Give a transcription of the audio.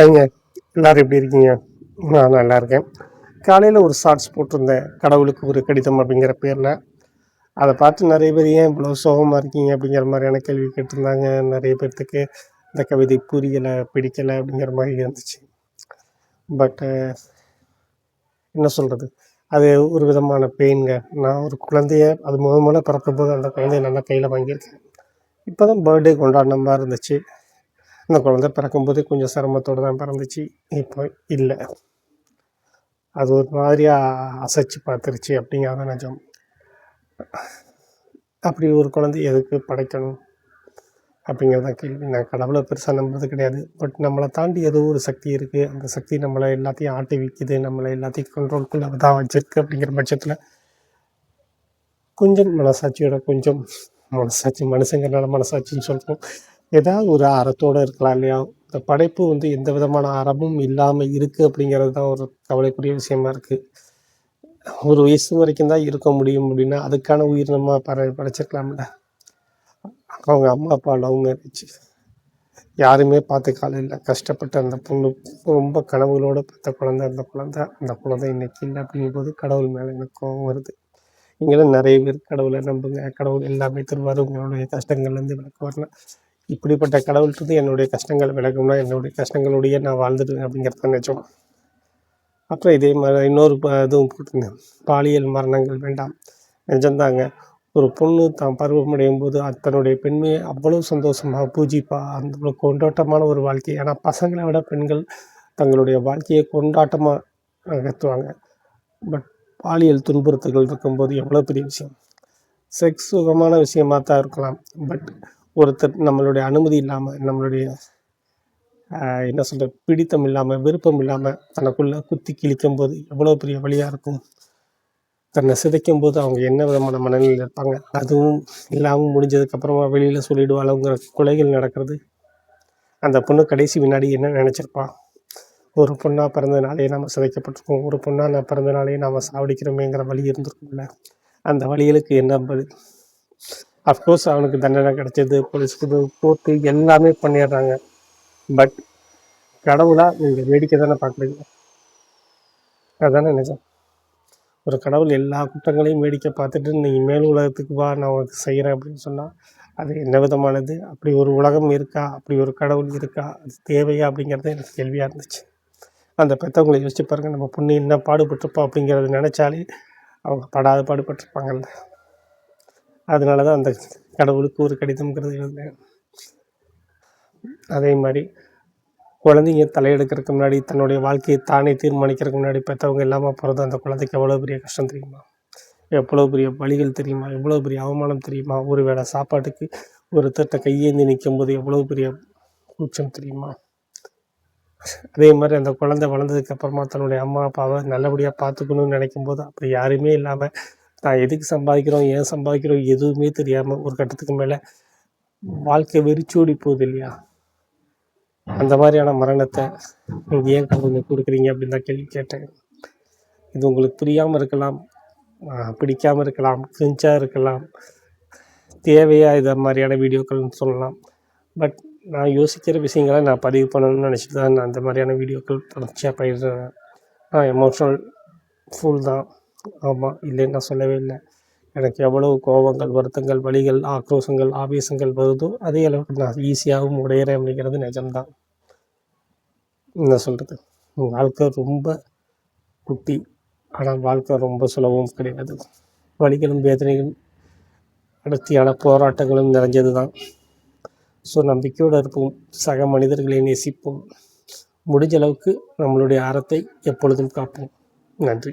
ஐங்க எல்லாரும் எப்படி இருக்கீங்க? நான் நல்லா இருக்கேன். காலையில் ஒரு ஷார்ட்ஸ் போட்டிருந்தேன். கடவுளுக்கு ஒரு கடிதம் அப்படிங்கிற பேரில். அதை பார்த்து நிறைய பேர் ஏன் இவ்வளோ சோகமாக இருக்கீங்க? அப்படிங்கிற மாதிரியான கேள்வி கேட்டிருந்தாங்க. நிறைய பேர்த்துக்கு இந்த கவிதை புரியலை பிடிக்கலை அப்படிங்கிற மாதிரி இருந்துச்சு. பட்டு என்ன சொல்கிறது அது ஒரு விதமான பெயின்ங்க நான் ஒரு குழந்தைய அது முத முதல்ல பிறக்கும்போது அந்த குழந்தைய நல்லா கையில் வாங்கியிருக்கேன். இப்போ தான் பர்த்டே கொண்டாடின மாதிரி இருந்துச்சு. அந்த குழந்தை பிறக்கும்போது கொஞ்சம் சிரமத்தோடு தான் பிறந்துச்சு. இப்போ இல்லை. அது ஒரு மாதிரியாக அசைச்சு பார்த்துருச்சு அப்படிங்கிறத நிஜம். அப்படி ஒரு குழந்தை எதுக்கு படைக்கணும்? அப்படிங்கிறத கேள்வி. நான் கடவுளை பெருசாக நம்புறது கிடையாது. பட் நம்மளை தாண்டி ஏதோ ஒரு சக்தி இருக்குது அந்த சக்தி நம்மளை எல்லாத்தையும் ஆட்டி விற்கிது நம்மளை எல்லாத்தையும் கண்ட்ரோல்குள்ளே தான் வச்சுருக்கு அப்படிங்கிற பட்சத்தில் கொஞ்சம் மனசாட்சியோட கொஞ்சம் மனசாட்சி மனுஷங்கிறனால மனசாட்சின்னு சொல்கிறோம் ஏதாவது ஒரு அறத்தோடு இருக்கலாம் இல்லையா? இந்த படைப்பு வந்து எந்த விதமான அறமும் இல்லாமல் இருக்குது அப்படிங்கிறது தான் ஒரு கவலைக்குரிய விஷயமா இருக்குது ஒரு வயசு வரைக்கும் தான் இருக்க முடியும் அப்படின்னா அதுக்கான உயிர் நம்ம பற படைச்சிருக்கலாம்ல. அவங்க அம்மா அப்பா லவ் மேரேஜ். யாருமே பார்த்து காலம் இல்லை. கஷ்டப்பட்ட அந்த பொண்ணு ரொம்ப கனவுகளோடு பார்த்த குழந்தை அந்த குழந்தை அந்த குழந்தை இன்னைக்கு இல்லை அப்படிங்கும்போது கடவுள் மேலே எனக்கு கோபம் வருது. இங்கெல்லாம் நிறைய பேர் கடவுளை நம்புங்க. கடவுள் எல்லாமே தருவார். உங்களுடைய கஷ்டங்கள்லேருந்து விளக்கு வரலாம் இப்படிப்பட்ட கடவுள்கிட்ட என்னுடைய கஷ்டங்கள் விளக்கணும்னா என்னுடைய கஷ்டங்களோடையே நான் வாழ்ந்துடுவேன் அப்படிங்கிறத நினச்சோம். அப்புறம் இதே மாதிரி இன்னொரு இதுவும் போட்டிருந்தேன் பாலியல் மரணங்கள் வேண்டாம். நிஜம்தாங்க ஒரு பொண்ணு தான் பருவமடையும் போது தன்னுடைய பெண்மையை அவ்வளோ சந்தோஷமாக பூஜிப்பா. அந்த கொண்டாட்டமான ஒரு வாழ்க்கை. ஏன்னா பசங்களை விட பெண்கள் தங்களுடைய வாழ்க்கையை கொண்டாட்டமாக நகர்த்துவாங்க பட் பாலியல் துன்புறுத்தல்கள் இருக்கும்போது எவ்வளோ பெரிய விஷயம். செக்ஸ் சுகமான விஷயமாக தான் இருக்கலாம். பட் ஒருத்தர் நம்மளுடைய அனுமதி இல்லாமல் நம்மளுடைய என்ன சொல்கிறது பிடித்தம் இல்லாமல் விருப்பம் இல்லாமல் தனக்குள்ளே குத்தி கிழிக்கும் போது எவ்வளோ பெரிய வழியாக இருக்கும்? தன்னை சிதைக்கும் போது அவங்க என்ன விதமான மனநிலையில் இருப்பாங்க? அதுவும் இல்லாமல் முடிஞ்சதுக்கப்புறமா வெளியில் சொல்லிடுவாளுங்கிற கொலைகள் நடக்கிறது. அந்த பொண்ணு கடைசி வினாடி என்ன நினச்சிருப்பான் ஒரு பொண்ணாக பிறந்தனாலே நம்ம சிதைக்கப்பட்டிருக்கோம். ஒரு பொண்ணாக நான் பிறந்தனாலே நாம் சாவடிக்கிறோமேங்கிற வழி இருந்திருக்கும்ல. அந்த வழிகளுக்கு என்ன பதில்? அஃப்கோர்ஸ் அவனுக்கு தண்டனை கிடைச்சது போலீஸ்க்கு கோர்ட்டு எல்லாமே பண்ணிடுறாங்க. பட் கடவுளாக நீங்கள் வேடிக்கை தானே பார்க்குறீங்க அதுதானே நிஜம். ஒரு கடவுள் எல்லா குற்றங்களையும் வேடிக்கை பார்த்துட்டு நீங்கள் மேல் உலகத்துக்கு வா நான் உனக்கு செய்கிறேன் அப்படின்னு சொன்னால் அது என்ன விதமானது? அப்படி ஒரு உலகம் இருக்கா? அப்படி ஒரு கடவுள் இருக்கா? அது தேவையா? அப்படிங்கிறது எனக்கு கேள்வியாக இருந்துச்சு. அந்த பெற்றவங்களை யோசிச்சு பாருங்கள் நம்ம பொண்ணு என்ன பாடுபட்டிருப்போம் அப்படிங்கிறத நினச்சாலே அவங்க படாத பாடுபட்டிருப்பாங்கல்ல. அதனால தான் அந்த கடவுளுக்கு ஒரு கடிதம்ங்கிறது எழுந்தேன் அதே மாதிரி குழந்தைங்க தலையெடுக்கிறதுக்கு முன்னாடி தன்னுடைய வாழ்க்கையை தானே தீர்மானிக்கிறதுக்கு முன்னாடி பெற்றவங்க இல்லாமல் போகிறது அந்த குழந்தைக்கு எவ்வளோ பெரிய கஷ்டம் தெரியுமா? எவ்வளோ பெரிய வழிகள் தெரியுமா? எவ்வளோ பெரிய அவமானம் தெரியுமா? ஒரு வேளை சாப்பாட்டுக்கு ஒரு திட்ட கையேந்தி நிற்கும் போது எவ்வளோ பெரிய கூச்சம் தெரியுமா? அதே மாதிரி அந்த குழந்தை வளர்ந்ததுக்கு அப்புறமா தன்னுடைய அம்மா அப்பாவை நல்லபடியாக பார்த்துக்கணும்னு நினைக்கும் போது அப்படி யாருமே இல்லாமல் நான் எதுக்கு சம்பாதிக்கிறோம் ஏன் சம்பாதிக்கிறோம் எதுவுமே தெரியாமல் ஒரு கட்டத்துக்கு மேலே வாழ்க்கை வெறிச்சோடி போகுது இல்லையா? அந்த மாதிரியான மரணத்தை நீங்கள் ஏன் கடவுளை கொடுக்குறீங்க அப்படின்னு தான் கேள்வி கேட்டேன். இது உங்களுக்கு புரியாமல் இருக்கலாம் பிடிக்காமல் இருக்கலாம் கிரிஞ்சாக இருக்கலாம் தேவையா இதை மாதிரியான வீடியோக்கள்னு சொல்லலாம். பட் நான் யோசிக்கிற விஷயங்களை நான் பதிவு பண்ணணும்னு நினச்சிட்டு தான் நான் அந்த மாதிரியான வீடியோக்கள் தொடர்ச்சியாக பயிர்றேன். நான் எமோஷ்னல் ஃபுல் தான். ஆமாம் இல்லைன்னு நான் சொல்லவே இல்லை. எனக்கு எவ்வளவு கோபங்கள் வருத்தங்கள் வலிகள் ஆக்ரோஷங்கள் ஆவேசங்கள் வருதோ அதே அளவுக்கு நான் ஈஸியாகவும் உடையிறேன் அப்படிங்கிறது நிஜம்தான். என்ன சொல்கிறது வாழ்க்கை ரொம்ப குட்டி. ஆனால் வாழ்க்கை ரொம்ப சுலபம் கிடையாது. வலிகளும் வேதனைகளும் அடர்த்தியான போராட்டங்களும் நிறைஞ்சது தான் ஸோ நம்பிக்கையோடு இருப்போம். சக மனிதர்களை நேசிப்போம். முடிஞ்ச அளவுக்கு நம்மளுடைய அறத்தை எப்பொழுதும் காப்போம். நன்றி.